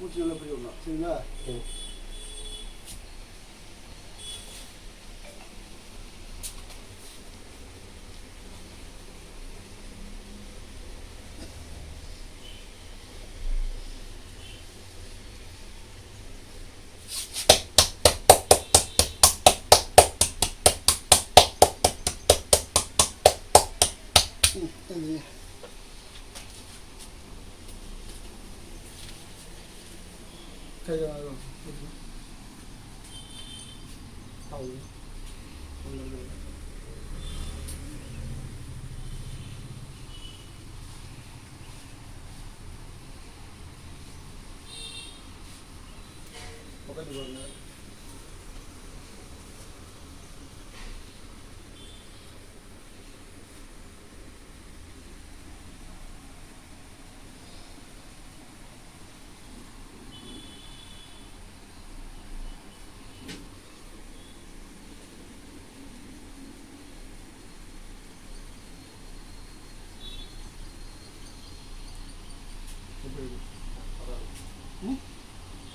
uczułem Bruna, czyli na tym. Mm, and yeah. 자기가 뭐지? 아 올라 올라 ఒకటి కొన్నారు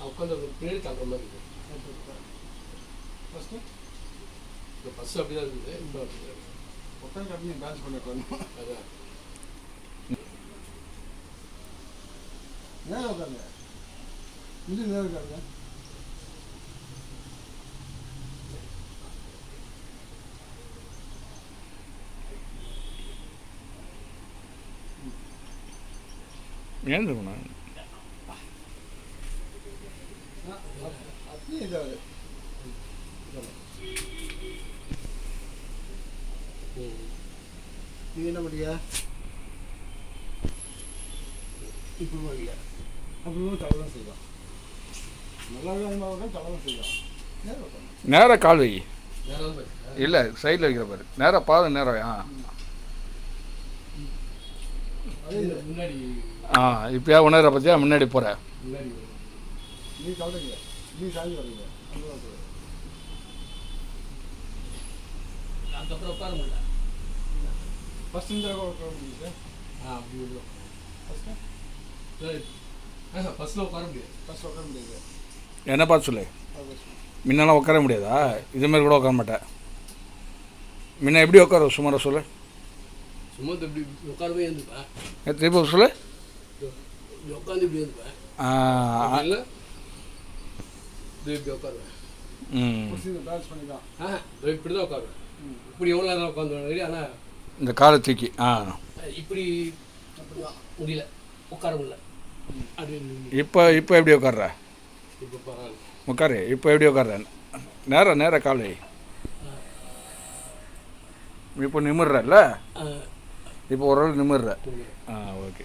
உட்காந்து பின்னாடி தாக்குற மாதிரி இருக்குது ஃபஸ்ட்டு இந்த ஃபஸ்ட்டு அப்படி தான் இருந்தது. இப்போ அப்படி தான் இருக்கு. உட்காந்து அப்படியே பேலன்ஸ் பண்ணி உட்காந்து அதான். நேரம் உட்காருங்க. இது நேரம் உட்காருங்க ஏந்துக்கணும் ஆ, அப்- அப்படியே இதாகுது ம். நீ என்ன பண்ணியா இப்போ பண்ணியா அப்புறமா செய்வான் நேரம் நேராக கால் வை. இல்லை சைடில் வைக்கிற பாரு நேராக பாதம் நேரம். ஆ. முன்னாடி ஆ இப்போயா உணர பற்றியா முன்னாடி போகிற முன்னாடி வரும். நீ கவலைங்க நீ சாஞ்சி வரீங்க அங்கே அதுக்கப்புறம் உட்கார முடியல ஃபஸ்ட் இந்த தடவை உட்கார முடியுது சார் ஆ அப்படி விடும் ஃபஸ்ட்டு ஃபஸ்ட்டில் உட்கார முடியாது ஃபஸ்ட் உட்கார முடியாது என்ன பார்த்து சொல்லு? முன்னெல்லாம் உட்கார முடியாதா? இதுமாரி கூட உட்கார மாட்டேன். முன்ன எப்படி உட்கார? சுமார சொல்லு. சும்மா இப்படி உட்காரவே இருந்துப்பேன் ஏ, திருப்பி சொல்லு. உட்காந்து இப்படி இது இப்படி உட்காருவேன். இப்படி தான் உட்காருவேன். இப்படி எவ்வளோ நேரம் உட்காந்து ஆனால் இந்த காலை தூக்கி ஆ. இப்படி முடியல. உட்கார முடியல. இப்போ இப்போ எப்படி உட்கார்ற? உட்காரு இப்போ எப்படி உட்கார்ற? நேரம் நேராக கால். இப்போ நிமிர்றல்ல? ஆ, இப்போ ஓரளவு புரியுது. ஆ ஓகே.